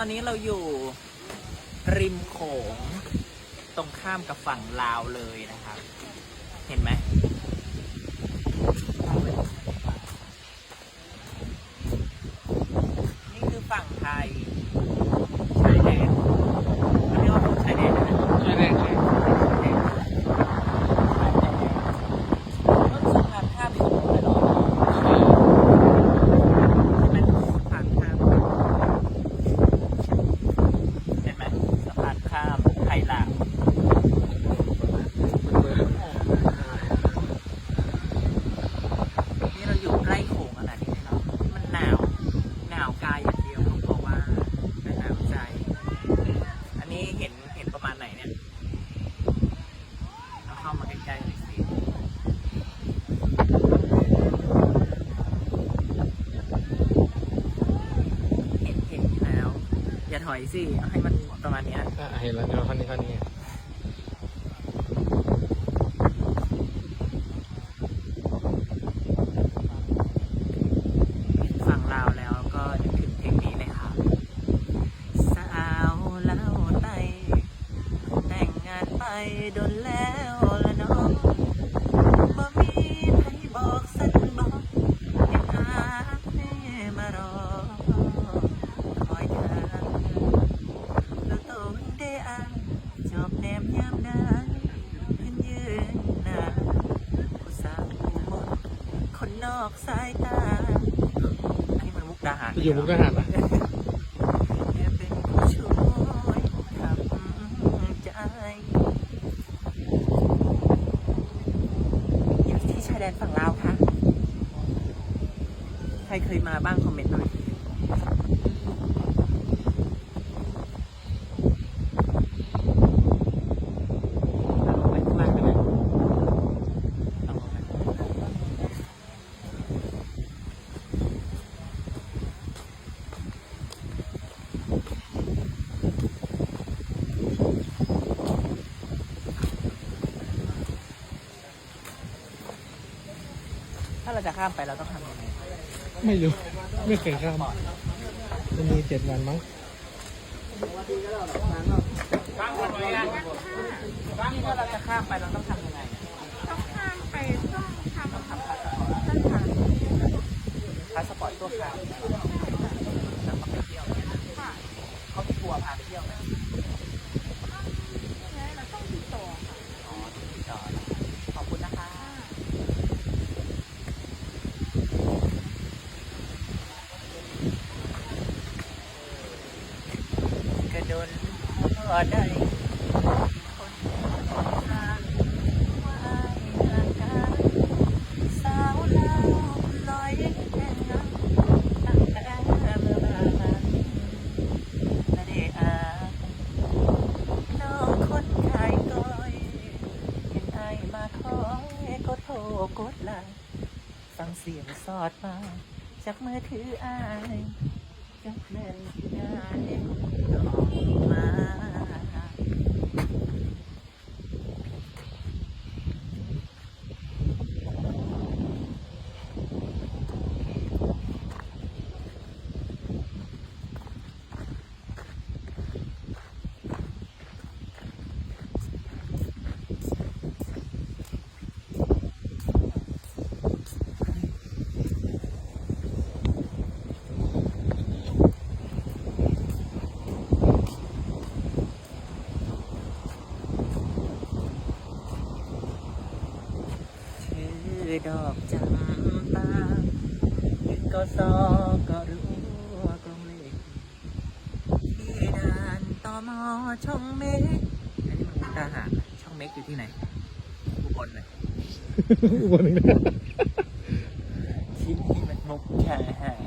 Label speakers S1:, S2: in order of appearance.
S1: ตอนนี้เราอยู่ริมโขง ตรงข้ามกับฝั่งลาวเลยนะครับ เห็นไหม นี่คือฝั่งไทย ชายแดนเขาเรียกว่าชายแดนนะ
S2: ใช่แน่ใช่
S1: ต้นสะพานข้ามอยู่ตรงนู้นเลยเหรอเป็นสะพานข้าม เห็นไหมสะพานข้ามไทยลาวนี่เราอยู่ใกล้โขงขนาดนี้เลยเหรอมันหนาว หนาวกายอย่างเดียวต้องบอกว่าไม่หนาวใจ อันนี้เห็นเห็นประมาณไหนเนี่ยเราเข้ามาใกล้ๆหน่อยสิ เห็นเห็นแล้ว อย่า ถอยสิเอาให้มันประมาณเนี้ย
S2: อะเห็นแล้วเนาะคันนี้คันนี้
S1: เห็นฝั่งลาวแล้วก็นึกถึงเพลงนี้เลยครับสาวเล่าไตแต่งงานไปโดนแล้วละน้องบ่มีใครบอกสันบอกอยากหาให้มารอ คอยทางแล้วตนได้อ่านจบแนมยามได้เพิ่นยืนหน้าผู้สาวผู้มนคนน อกสายตา อันนี้มันมุกดาหาร
S2: ไปอยู่มุกดาหารนะ
S1: แค่เป็นผู้ช่วยทำใจอยู่ที่ชายแดนฝั่งลาวค่ะ ใครเคยมาบ้างคอมเมนต์หน่อย เอาลงไปข้างล่างได้ไหมเอาลงไป ถ้าเราจะข้ามไปเราต้องทำยังไง
S2: ไม่รู้ ไม่เคยข้ามมันมีเจ็ดวันมั้ง
S1: นี่ถ้าเราจะข้ามไปเราต้องทำยังไงอะ
S3: ต้องข้ามไปต้องทำ
S1: ต้องทำพาสปอร์ต
S3: ต้องทำ
S1: พาสปอร์ตตัวคราวแล้วก็ไปเที่ยวเนี่ย
S3: ค่ะ
S1: เขามีทัวร์พาไปเที่ยวไหม
S3: แล้วเราต้องติดต่อค่ะ
S1: อ๋อติดต่อแล้วขอบคุณนะคะ กระโดน อได้คนทางว่าอากาศสาวลาวลอยแก่งตั้งแต่เมื่อบ้านและได้อาน้องคนขายก้อยเห็นไอายมาคอยก็โทรกดไลน์ฟังเสียงสอดมาจากมือถืออายจักแม่นที่ได้ดอกมา ชื่อ ดอกจำปายึดก็ซอก็รู้ว่ากลมเล็กที่ด่านต่อมอช่องเมกอันนี้มันมุดาหาช่องเมกอยู่ที่ไหนอุบลเลย
S2: อุบลอีกแล้ว
S1: ที่นี่มันมุกดาหาร